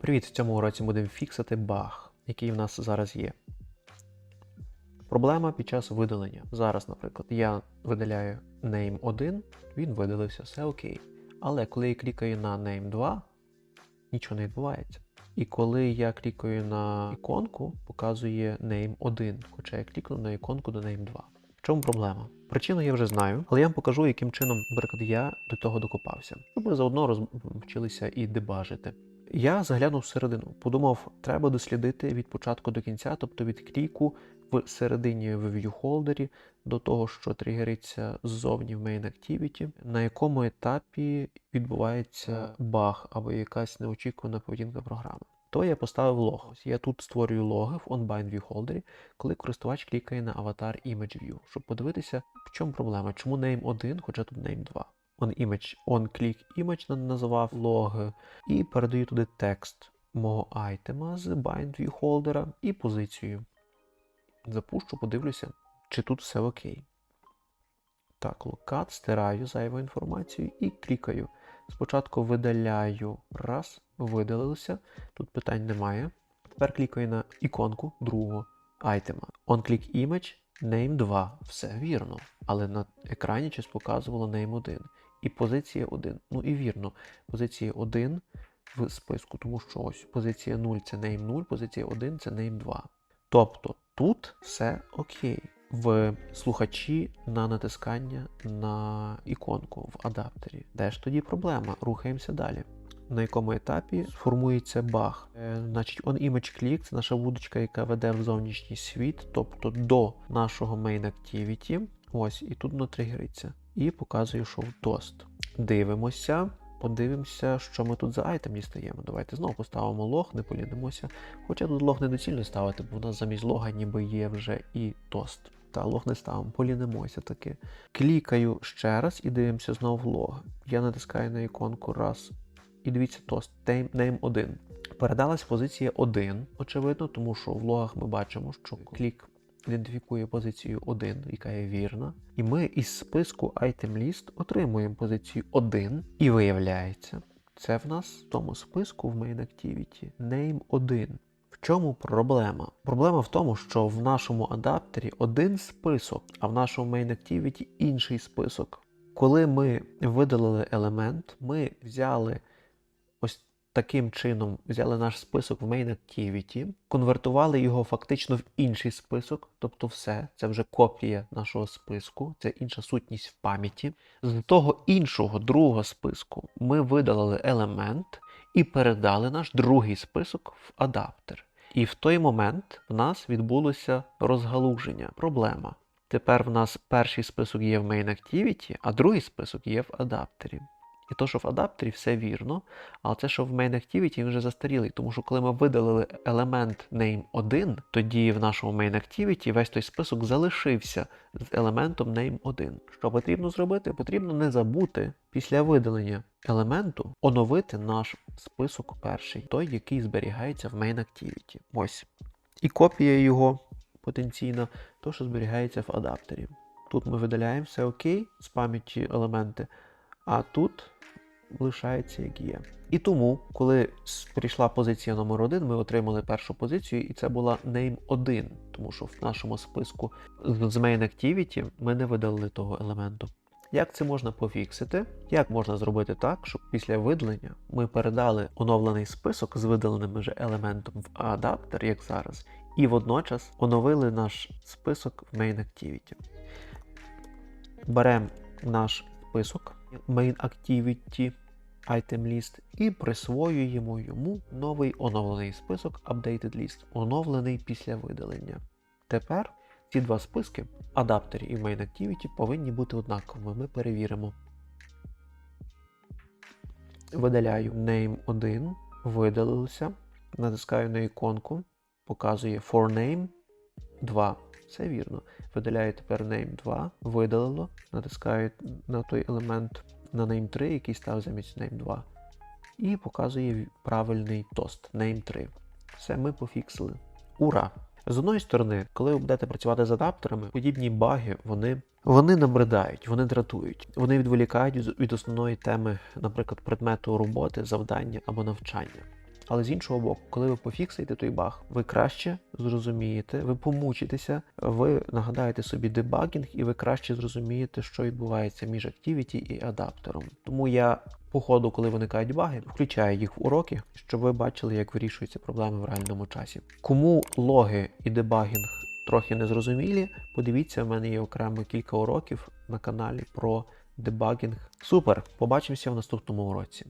Привіт! В цьому уроці будемо фіксити баг, який в нас зараз є. Проблема під час видалення. Зараз, наприклад, я видаляю name 1, він видалився, все окей. Але коли я клікаю на name 2, нічого не відбувається. І коли я клікаю на іконку, показує name 1, хоча я клікнув на іконку до name 2. В чому проблема? Причину я вже знаю, але я вам покажу, яким чином, наприклад, я до того докопався, щоб ви заодно роз... вчилися і дебажити. Я заглянув всередину, подумав, треба дослідити від початку до кінця, тобто від кліку в середині в viewholder до того, що тригериться ззовні в main activity, на якому етапі відбувається баг або якась неочікувана поведінка програми. То я поставив лог. Я тут створюю логи в OnBind viewholder, коли користувач клікає на аватар Image View, щоб подивитися, в чому проблема, чому name 1, хоча тут name 2 onImage, onClick image називав лог, і передаю туди текст мого айтема з bind viewholder і позицію. Запущу, подивлюся, чи тут все окей. Так, локат, стираю зайву інформацію і клікаю. Спочатку видаляю раз, видалилося. Тут питань немає. Тепер клікаю на іконку другого айтема. OnClick image, name 2. Все вірно. Але на екрані щось показувало name 1 і позиція 1. Ну і вірно, позиція 1 в списку, тому що ось позиція 0 це name 0, позиція 1 це name 2. Тобто тут все окей. В слухачі на натискання на іконку в адаптері. Де ж тоді проблема? Рухаємося далі. На якому етапі сформується баг. Е, значить, onImage Click це наша вудочка, яка веде в зовнішній світ, тобто до нашого main activity. Ось, і тут воно тригериться. І показує, що в тост. Дивимося, подивимося, що ми тут за айтем дістаємо. Давайте знову поставимо лог, не полінимося. Хоча тут лог недоцільно ставити, бо у нас замість лога ніби є вже і тост. Та лог не ставимо, полінимося таки. Клікаю ще раз і дивимося знову в лог. Я натискаю на іконку раз. І дивіться тост, name 1. Передалась позиція 1, очевидно, тому що в логах ми бачимо, що клік ідентифікує позицію 1, яка є вірна. І ми із списку Item List отримуємо позицію 1, і виявляється, це в нас в тому списку в Main Activity Name 1. В чому проблема? Проблема в тому, що в нашому адаптері один список, а в нашому Main Activity інший список. Коли ми видалили елемент, ми взяли ось таким чином взяли наш список в Main Activity, конвертували його фактично в інший список, тобто все, це вже копія нашого списку, це інша сутність в пам'яті. З того іншого другого списку ми видалили елемент і передали наш другий список в адаптер. І в той момент в нас відбулося розгалуження. Проблема. Тепер в нас перший список є в Main Activity, а другий список є в адаптері. І то, що в адаптері все вірно, але це, що в Main Activity, він вже застарілий, тому що коли ми видалили елемент name 1, тоді в нашому Main Activity весь той список залишився з елементом name 1. Що потрібно зробити? Потрібно не забути після видалення елементу оновити наш список перший, той, який зберігається в Main Activity. Ось. І копія його потенційна, то, що зберігається в адаптері. Тут ми видаляємо все окей з пам'яті елементи. А тут лишається як є. І тому, коли прийшла позиція номер 1 ми отримали першу позицію, і це була name 1, тому що в нашому списку з Main Activity ми не видалили того елементу. Як це можна пофіксити? Як можна зробити так, щоб після видалення ми передали оновлений список з видаленим вже елементом в адаптер, як зараз, і водночас оновили наш список в Main Activity. Беремо наш список Main Activity Item List і присвоюємо йому новий оновлений список Updated List, оновлений після видалення. Тепер ці два списки, адаптері і Main Activity, повинні бути однаковими. Ми перевіримо. Видаляю name 1, видалилося. Натискаю на іконку, показує for name 2. Все вірно. Видаляю тепер name 2, видалило, натискаю на той елемент на name 3, який став замість name 2. І показує правильний тост name 3. Все, ми пофіксили. Ура! З одної сторони, коли ви будете працювати з адаптерами, подібні баги вони, вони набридають, вони дратують, вони відволікають від основної теми, наприклад, предмету роботи, завдання або навчання. Але з іншого боку, коли ви пофіксуєте той баг, ви краще зрозумієте, ви помучитеся, ви нагадаєте собі дебагінг, і ви краще зрозумієте, що відбувається між Activity і адаптером. Тому я по ходу, коли виникають баги, включаю їх в уроки, щоб ви бачили, як вирішуються проблеми в реальному часі. Кому логи і дебагінг трохи незрозумілі, подивіться, в мене є окремо кілька уроків на каналі про дебагінг. Супер! Побачимося в наступному уроці.